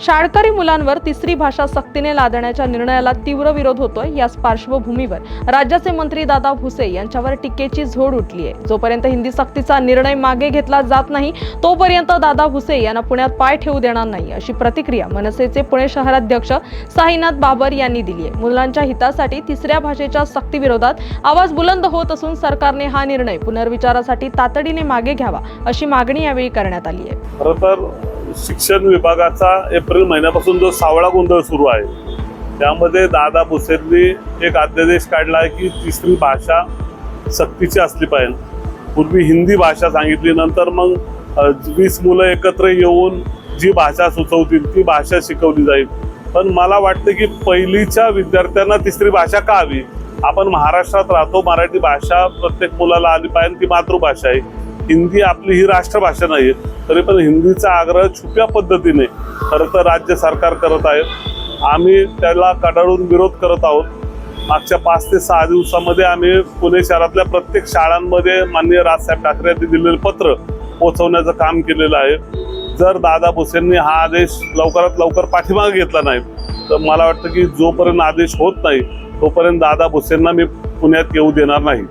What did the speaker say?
शाळकरी मुलांवर तिसरी भाषा सक्तीने लादण्याच्या निर्णयाला तीव्र विरोध होतोय याच पार्श्वभूमीवर. राज्याचे मंत्री दादा भुसे यांच्यावर टीकेची झोड उठली आहे. जोपर्यंत हिंदी सक्तीचा निर्णय मागे घेतला जात नाही तोपर्यंत दादा भुसे यांना पुण्यात पाय ठेवू देणार नाही अशी प्रतिक्रिया मनसेचे पुणे शहराध्यक्ष साईनाथ बाबर यांनी दिली आहे. मुलांच्या हितासाठी तिसऱ्या भाषेच्या सक्तीविरोधात आवाज बुलंद होत असून सरकारने हा निर्णय पुनर्विचारासाठी तातडीने मागे घ्यावा अशी मागणी यावेळी करण्यात आली आहे. खरं तर शिक्षण विभागाचा एप्रिल महिन्यापासून जो सावळा गोंधळ सुरू आहे त्यामध्ये दादा भुसेंनी एक अध्यादेश काढला आहे की तिसरी भाषा सक्तीची असली पाहिजे. पूर्वी हिंदी भाषा सांगितली नंतर मग वीस मुलं एकत्र येऊन जी भाषा सुचवतील ती भाषा शिकवली जाईल. पण मला वाटतं की पहिलीच्या विद्यार्थ्यांना तिसरी भाषा का हवी? आपण महाराष्ट्रात राहतो मराठी भाषा प्रत्येक मुलाला आली पाहिजे ती मातृभाषा आहे. हिंदी आपली ही राष्ट्रभाषा नाही तरी पण हिंदीचा आग्रह छुप्या पद्धतीने खरं तर राज्य सरकार करत आहे. आम्ही त्याला कडाडून विरोध करत आहोत. मागच्या पाच ते सहा दिवसामध्ये आम्ही पुणे शहरातल्या प्रत्येक शाळांमध्ये माननीय राजसाहेब ठाकरे यांनी दिलेलं पत्र पोहोचवण्याचं काम केलेलं आहे. जर दादा भुसेंनी हा आदेश लवकरात लवकर पाठीमागे घेतला नाही तर मला वाटतं की जोपर्यंत आदेश होत नाही तोपर्यंत दादा भुसेंना मी पुण्यात येऊ देणार नाही.